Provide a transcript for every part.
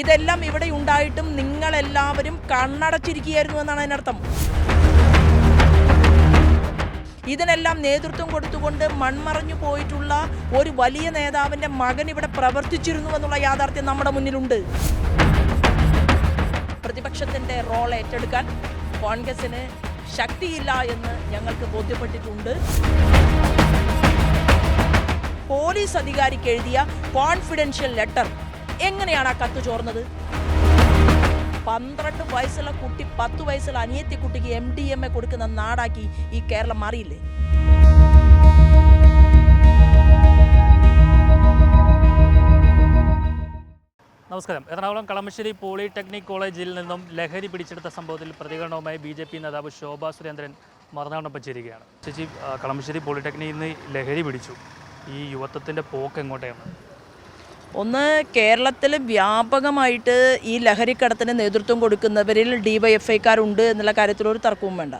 ഇതെല്ലാം ഇവിടെ ഉണ്ടായിട്ടും നിങ്ങൾ എല്ലാവരും കണ്ണടച്ചിരിക്കുകയായിരുന്നു എന്നാണ് അതിനർത്ഥം. ഇതിനെല്ലാം നേതൃത്വം കൊടുത്തുകൊണ്ട് മൺമറഞ്ഞു പോയിട്ടുള്ള ഒരു വലിയ നേതാവിന്റെ മകൻ ഇവിടെ പ്രവർത്തിച്ചിരുന്നു എന്നുള്ള യാഥാർത്ഥ്യം നമ്മുടെ മുന്നിലുണ്ട്. പ്രതിപക്ഷത്തിന്റെ റോൾ ഏറ്റെടുക്കാൻ കോൺഗ്രസിന് ശക്തിയില്ല എന്ന് ഞങ്ങൾക്ക് ബോധ്യപ്പെട്ടിട്ടുണ്ട്. പോലീസ് അധികാരിക്ക് എഴുതിയ കോൺഫിഡൻഷ്യൽ ലെറ്റർ എങ്ങനെയാണ് ആ കത്ത് ചോർന്നത്? പന്ത്രണ്ട് വയസ്സുള്ള കുട്ടി പത്ത് വയസ്സുള്ള അനിയത്തി കുട്ടിക്ക് എം ഡി എം എ കൊടുക്കുന്ന നാടാക്കി ഈ കേരളം മാറിയില്ലേ? നമസ്കാരം. എറണാകുളം കളമശ്ശേരി പോളിടെക്നിക് കോളേജിൽ നിന്നും ലഹരി പിടിച്ചെടുത്ത സംഭവത്തിൽ പ്രതികരണവുമായി ബി ജെ പി നേതാവ് ശോഭാ സുരേന്ദ്രൻ മറുനാടൊപ്പം ചേരുകയാണ്. ചേച്ചി കളമശ്ശേരി പോളിടെക്നിക്കിൽ നിന്ന് ലഹരി പിടിച്ചു. ഈ യുവത്വത്തിന്റെ പോക്ക് എങ്ങോട്ടാണ് ഒന്ന് കേരളത്തിൽ വ്യാപകമായിട്ട് ഈ ലഹരിക്കടത്തിന് നേതൃത്വം കൊടുക്കുന്നവരിൽ ഡിവൈഎഫ്ഐക്കാരുണ്ട് എന്നുള്ള കാര്യത്തിലൊരു തർക്കവും വേണ്ട.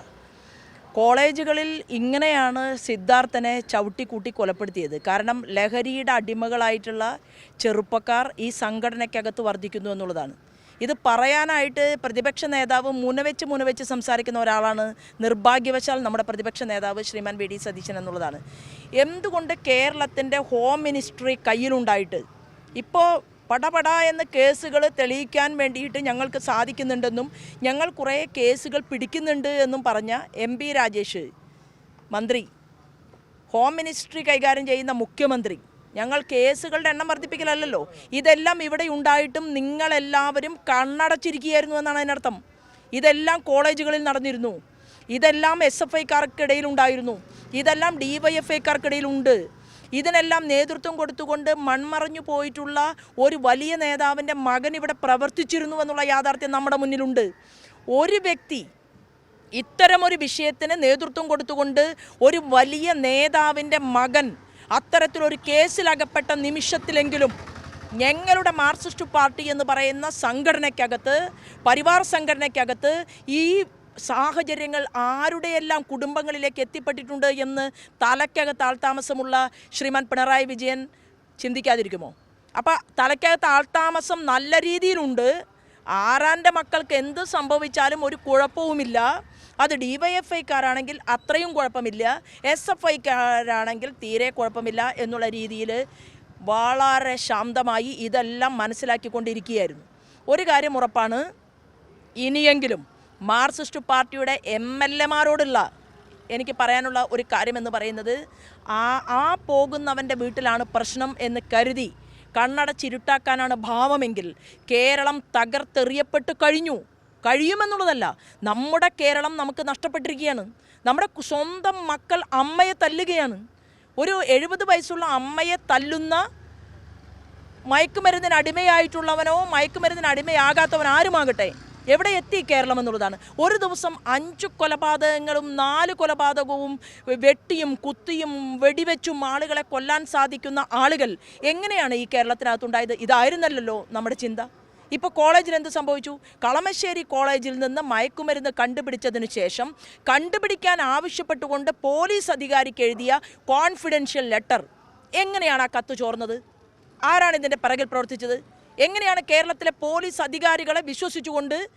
കോളേജുകളിൽ ഇങ്ങനെയാണ് സിദ്ധാർത്ഥനെ ചവിട്ടിക്കൂട്ടി കൊലപ്പെടുത്തിയത്. കാരണം ലഹരിയുടെ അടിമകളായിട്ടുള്ള ചെറുപ്പക്കാർ ഈ സംഘടനയ്ക്കകത്ത് വർദ്ധിക്കുന്നു എന്നുള്ളതാണ്. ഇത് പറയാനായിട്ട് പ്രതിപക്ഷ നേതാവ് മുനവെച്ച് മുനവെച്ച് സംസാരിക്കുന്ന ഒരാളാണ്. നിർഭാഗ്യവശാൽ നമ്മുടെ പ്രതിപക്ഷ നേതാവ് ശ്രീമാൻ വി ഡി സതീശൻ എന്നുള്ളതാണ്. എന്തുകൊണ്ട് കേരളത്തിന്റെ ഹോം മിനിസ്ട്രി കയ്യിലുണ്ടായിട്ട് ഇപ്പോൾ പടപട എന്ന കേസുകൾ തെളിയിക്കാൻ വേണ്ടിയിട്ട് ഞങ്ങൾക്ക് സാധിക്കുന്നുണ്ടെന്നും ഞങ്ങൾ കുറേ കേസുകൾ പിടിക്കുന്നുണ്ട് എന്നും പറഞ്ഞ എം പി രാജേഷ് മന്ത്രി ഹോം മിനിസ്ട്രി കൈകാര്യം ചെയ്യുന്ന മുഖ്യമന്ത്രി ഞങ്ങൾ കേസുകളുടെ എണ്ണം വർദ്ധിപ്പിക്കലല്ലോ ഇതെല്ലാം ഇവിടെ ഉണ്ടായിട്ടും നിങ്ങളെല്ലാവരും കണ്ണടച്ചിരിക്കുകയായിരുന്നു എന്നാണ് അതിനർത്ഥം. ഇതെല്ലാം കോളേജുകളിൽ നടന്നിരുന്നു. ഇതെല്ലാം എസ് എഫ് ഐക്കാർക്കിടയിൽ ഉണ്ടായിരുന്നു. ഇതെല്ലാം ഡി വൈ എഫ് ഐക്കാർക്കിടയിലുണ്ട് ഇതിനെല്ലാം നേതൃത്വം കൊടുത്തുകൊണ്ട് മൺമറഞ്ഞു പോയിട്ടുള്ള ഒരു വലിയ നേതാവിന്റെ മകൻ ഇവിടെ പ്രവർത്തിച്ചിരുന്നു എന്നുള്ള യാഥാർത്ഥ്യം നമ്മുടെ മുന്നിലുണ്ട്. ഒരു വ്യക്തി ഇത്തരമൊരു വിഷയത്തിന് നേതൃത്വം കൊടുത്തുകൊണ്ട് ഒരു വലിയ നേതാവിന്റെ മകൻ അത്തരത്തിലൊരു കേസിലകപ്പെട്ട നിമിഷത്തിലെങ്കിലും ഞങ്ങളുടെ മാർക്സിസ്റ്റ് പാർട്ടി എന്ന് പറയുന്ന സംഘടനയ്ക്കകത്ത് പരിവാർ സംഘടനയ്ക്കകത്ത് ഈ സാഹചര്യങ്ങൾ ആരുടെയെല്ലാം കുടുംബങ്ങളിലേക്ക് എത്തിപ്പെട്ടിട്ടുണ്ട് എന്ന് തലയ്ക്കകത്ത് ആൾതാമസമുള്ള ശ്രീമാൻ പിണറായി വിജയൻ ചിന്തിക്കാതിരിക്കുമോ? അപ്പോൾ തലയ്ക്കകത്ത് ആൾതാമസം നല്ല രീതിയിലുണ്ട്. ആറാന്റെ മക്കൾക്ക് എന്ത് സംഭവിച്ചാലും ഒരു കുഴപ്പവുമില്ല. അത് ഡി വൈ എഫ് ഐക്കാരാണെങ്കിൽ അത്രയും കുഴപ്പമില്ല. എസ് എഫ് ഐക്കാരാണെങ്കിൽ തീരെ കുഴപ്പമില്ല എന്നുള്ള രീതിയിൽ വളരെ ശാന്തമായി ഇതെല്ലാം മനസ്സിലാക്കിക്കൊണ്ടിരിക്കുകയായിരുന്നു. ഒരു കാര്യം ഉറപ്പാണ് ഇനിയെങ്കിലും മാർക്സിസ്റ്റ് പാർട്ടിയുടെ എം എൽ എമാരോടുള്ള എനിക്ക് പറയാനുള്ള ഒരു കാര്യമെന്ന് പറയുന്നത് ആ ആ പോകുന്നവന്റെ വീട്ടിലാണ് പ്രശ്നം എന്ന് കരുതി കണ്ണടച്ചിരുട്ടാക്കാനാണ് ഭാവമെങ്കിൽ കേരളം തകർത്തെറിയപ്പെട്ട് കഴിഞ്ഞു. കഴിയുമെന്നുള്ളതല്ല നമ്മുടെ കേരളം നമുക്ക് നഷ്ടപ്പെട്ടിരിക്കുകയാണ്. നമ്മുടെ സ്വന്തം മക്കൾ അമ്മയെ തല്ലുകയാണ്. ഒരു എഴുപത് വയസ്സുള്ള അമ്മയെ തല്ലുന്ന മയക്കുമരുന്നിന് അടിമയായിട്ടുള്ളവനോ മയക്കുമരുന്നിന് അടിമയാകാത്തവൻ ആരുമാകട്ടെ? എവിടെ എത്തി കേരളം എന്നുള്ളതാണ്. ഒരു ദിവസം അഞ്ച് കൊലപാതകങ്ങളും നാല് കൊലപാതകവും വെട്ടിയും കുത്തിയും വെടിവെച്ചും ആളുകളെ കൊല്ലാൻ സാധിക്കുന്ന ആളുകൾ എങ്ങനെയാണ് ഈ കേരളത്തിനകത്തുണ്ടായത്? ഇതായിരുന്നല്ലോ നമ്മുടെ ചിന്ത. ഇപ്പോൾ കോളേജിൽ എന്ത് സംഭവിച്ചു? കളമശ്ശേരി കോളേജിൽ നിന്ന് മയക്കുമരുന്ന് കണ്ടുപിടിച്ചതിന് ശേഷം കണ്ടുപിടിക്കാൻ ആവശ്യപ്പെട്ടുകൊണ്ട് പോലീസ് അധികാരിക്ക് എഴുതിയ കോൺഫിഡൻഷ്യൽ ലെറ്റർ എങ്ങനെയാണ് ആ കത്ത് ചോർന്നത്? ആരാണ് ഇതിന്റെ പിറകിൽ പ്രവർത്തിച്ചത്? എങ്ങനെയാണ് കേരളത്തിലെ പോലീസ് അധികാരികളെ വിശ്വസിച്ചുകൊണ്ട്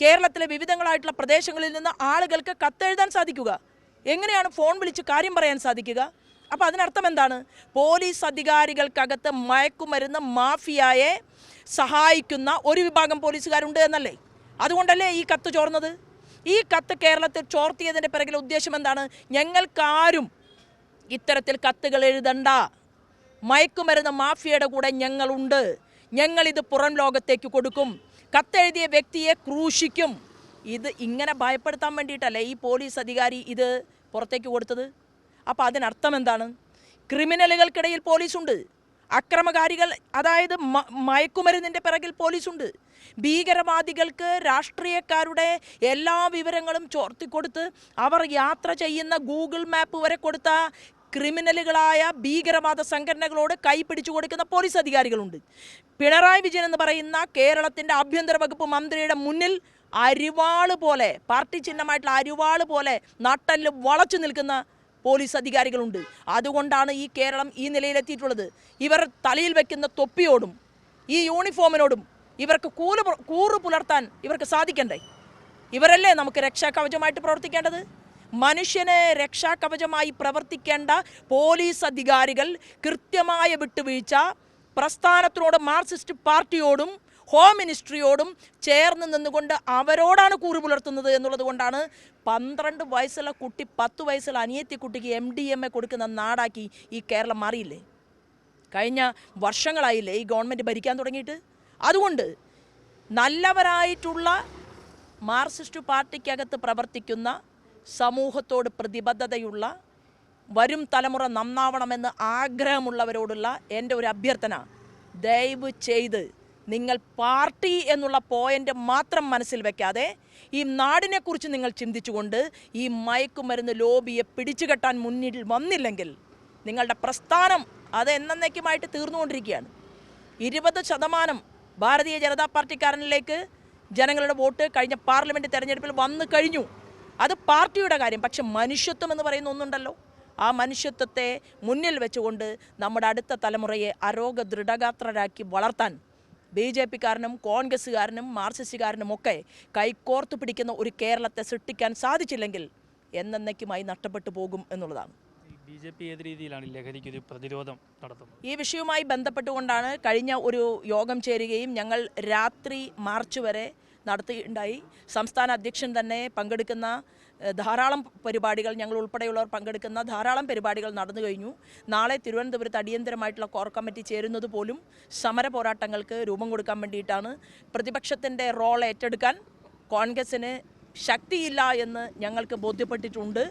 കേരളത്തിലെ വിവിധങ്ങളായിട്ടുള്ള പ്രദേശങ്ങളിൽ നിന്ന് ആളുകൾക്ക് കത്തെഴുതാൻ സാധിക്കുക? എങ്ങനെയാണ് ഫോൺ വിളിച്ച് കാര്യം പറയാൻ സാധിക്കുക? അപ്പോൾ അതിനർത്ഥം എന്താണ്? പോലീസ് അധികാരികൾക്കകത്ത് മയക്കുമരുന്ന് മാഫിയായെ സഹായിക്കുന്ന ഒരു വിഭാഗം പോലീസുകാരുണ്ട് എന്നല്ലേ? അതുകൊണ്ടല്ലേ ഈ കത്ത് ചോർന്നത്? ഈ കത്ത് കേരളത്തിൽ ചോർത്തിയതിന്റെ പിറകിലെ ഉദ്ദേശം എന്താണ്? ഞങ്ങൾക്കാരും ഇത്തരത്തിൽ കത്തുകൾ എഴുതണ്ട. മയക്കുമരുന്ന് മാഫിയയുടെ കൂടെ ഞങ്ങളുണ്ട്. ഞങ്ങളിത് പുറം ലോകത്തേക്ക് കൊടുക്കും. കത്തെഴുതിയ വ്യക്തിയെ ക്രൂശിക്കും. ഇത് ഇങ്ങനെ ഭയപ്പെടുത്താൻ വേണ്ടിയിട്ടല്ലേ ഈ പോലീസ് അധികാരി ഇത് പുറത്തേക്ക് കൊടുത്തത്? അപ്പോൾ അതിനർത്ഥം എന്താണ്? ക്രിമിനലുകൾക്കിടയിൽ പോലീസുണ്ട്. അക്രമകാരികൾ അതായത് മയക്കുമരുന്നിന്റെ പിറകിൽ പോലീസുണ്ട്. ഭീകരവാദികൾക്ക് രാഷ്ട്രീയക്കാരുടെ എല്ലാ വിവരങ്ങളും ചോർത്തിക്കൊടുത്ത് അവർ യാത്ര ചെയ്യുന്ന ഗൂഗിൾ മാപ്പ് വരെ കൊടുത്ത ക്രിമിനലുകളായ ഭീകരവാദ സംഘടനകളോട് കൈ പിടിച്ചു കൊടുക്കുന്ന പോലീസ് അധികാരികളുണ്ട്. പിണറായി വിജയൻ എന്ന് പറയുന്ന കേരളത്തിന്റെ ആഭ്യന്തര വകുപ്പ് മന്ത്രിയുടെ മുന്നിൽ അരിവാൾ പോലെ പാർട്ടി ചിഹ്നമായിട്ടുള്ള അരിവാൾ പോലെ നട്ടൽ വളച്ചു നിൽക്കുന്ന പോലീസ് അധികാരികളുണ്ട്. അതുകൊണ്ടാണ് ഈ കേരളം ഈ നിലയിലെത്തിയിട്ടുള്ളത്. ഇവർ തലയിൽ വെക്കുന്ന തൊപ്പിയോടും ഈ യൂണിഫോമിനോടും ഇവർക്ക് കൂൽ കൂറ് പുലർത്താൻ ഇവർക്ക് സാധിക്കണ്ടേ? ഇവരല്ലേ നമുക്ക് രക്ഷാകവചമായിട്ട് പ്രവർത്തിക്കേണ്ടത്? മനുഷ്യന് രക്ഷാകവചമായി പ്രവർത്തിക്കേണ്ട പോലീസ് അധികാരികൾ കൃത്യമായ വിട്ടുവീഴ്ച പ്രസ്ഥാനത്തിനോട് മാർക്സിസ്റ്റ് പാർട്ടിയോടും ഹോം മിനിസ്ട്രിയോടും ചേർന്ന് നിന്നുകൊണ്ട് അവരോടാണ് കൂറ് പുലർത്തുന്നത് എന്നുള്ളത് കൊണ്ടാണ് പന്ത്രണ്ട് വയസ്സുള്ള കുട്ടി പത്ത് വയസ്സുള്ള അനിയത്തി കുട്ടിക്ക് എം ഡി എം എ കൊടുക്കുന്ന നാടാക്കി ഈ കേരളം മാറിയില്ലേ? കഴിഞ്ഞ വർഷങ്ങളായില്ലേ ഈ ഗവൺമെന്റ് ഭരിക്കാൻ തുടങ്ങിയിട്ട്? അതുകൊണ്ട് നല്ലവരായിട്ടുള്ള മാർക്സിസ്റ്റ് പാർട്ടിക്കകത്ത് പ്രവർത്തിക്കുന്ന സമൂഹത്തോട് പ്രതിബദ്ധതയുള്ള വരും തലമുറ നന്നാവണമെന്ന് ആഗ്രഹമുള്ളവരോടുള്ള എന്റെ ഒരു അഭ്യർത്ഥന ദയവ് ചെയ്ത് നിങ്ങൾ പാർട്ടി എന്നുള്ള പോയിന്റ് മാത്രം മനസ്സിൽ വെക്കാതെ ഈ നാടിനെക്കുറിച്ച് നിങ്ങൾ ചിന്തിച്ചുകൊണ്ട് ഈ മയക്കുമരുന്ന് ലോബിയെ പിടിച്ചുകെട്ടാൻ മുന്നിൽ വന്നില്ലെങ്കിൽ നിങ്ങളുടെ പ്രസ്ഥാനം അത് എന്നേക്കുമായിട്ട് തീർന്നുകൊണ്ടിരിക്കുകയാണ്. ഇരുപത് ശതമാനം ഭാരതീയ ജനതാ പാർട്ടിക്കാരനിലേക്ക് ജനങ്ങളുടെ വോട്ട് കഴിഞ്ഞ പാർലമെന്റ് തെരഞ്ഞെടുപ്പിൽ വന്നു കഴിഞ്ഞു. അത് പാർട്ടിയുടെ കാര്യം. പക്ഷെ മനുഷ്യത്വം എന്ന് പറയുന്ന ഒന്നുണ്ടല്ലോ. ആ മനുഷ്യത്വത്തെ മുന്നിൽ വെച്ചുകൊണ്ട് നമ്മുടെ അടുത്ത തലമുറയെ അരോഗ ദൃഢഗാത്രരാക്കി വളർത്താൻ ബി ജെ പിക്കാരനും കോൺഗ്രസ്സുകാരനും മാർക്സിസ്റ്റുകാരനും ഒക്കെ കൈക്കോർത്ത് പിടിക്കുന്ന ഒരു കേരളത്തെ സൃഷ്ടിക്കാൻ സാധിച്ചില്ലെങ്കിൽ എന്നേക്കുമായി നഷ്ടപ്പെട്ടു പോകും എന്നുള്ളതാണ്. പ്രതിരോധം ഈ വിഷയവുമായി ബന്ധപ്പെട്ടുകൊണ്ടാണ് കഴിഞ്ഞ ഒരു യോഗം ചേരുകയും ഞങ്ങൾ രാത്രി മാർച്ച് വരെ നടത്തിയിട്ടുണ്ടായി. സംസ്ഥാന അധ്യക്ഷൻ തന്നെ പങ്കെടുക്കുന്ന ധാരാളം പരിപാടികൾ ഞങ്ങൾ ഉൾപ്പെടെയുള്ളവർ പങ്കെടുക്കുന്ന ധാരാളം പരിപാടികൾ നടന്നു കഴിഞ്ഞു. നാളെ തിരുവനന്തപുരത്ത് അടിയന്തരമായിട്ടുള്ള കോർ കമ്മിറ്റി ചേരുന്നത് പോലും സമര പോരാട്ടങ്ങൾക്ക് രൂപം കൊടുക്കാൻ വേണ്ടിയിട്ടാണ്. പ്രതിപക്ഷത്തിന്റെ റോൾ ഏറ്റെടുക്കാൻ കോൺഗ്രസിന് ശക്തിയില്ല എന്ന് ഞങ്ങൾക്ക് ബോധ്യപ്പെട്ടിട്ടുണ്ട്.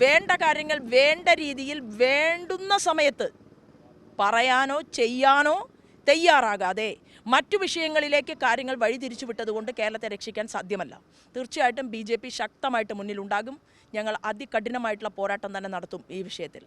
വേണ്ട കാര്യങ്ങൾ വേണ്ട രീതിയിൽ വേണ്ടുന്ന സമയത്ത് പറയാനോ ചെയ്യാനോ തയ്യാറാകാതെ മറ്റു വിഷയങ്ങളിലേക്ക് കാര്യങ്ങൾ വഴിതിരിച്ചു വിട്ടതുകൊണ്ട് കേരളത്തെ രക്ഷിക്കാൻ സാധ്യമല്ല. തീർച്ചയായിട്ടും ബി ജെ പി ശക്തമായിട്ട് മുന്നിലുണ്ടാകും. ഞങ്ങൾ അതികഠിനമായിട്ടുള്ള പോരാട്ടം തന്നെ നടത്തും ഈ വിഷയത്തിൽ.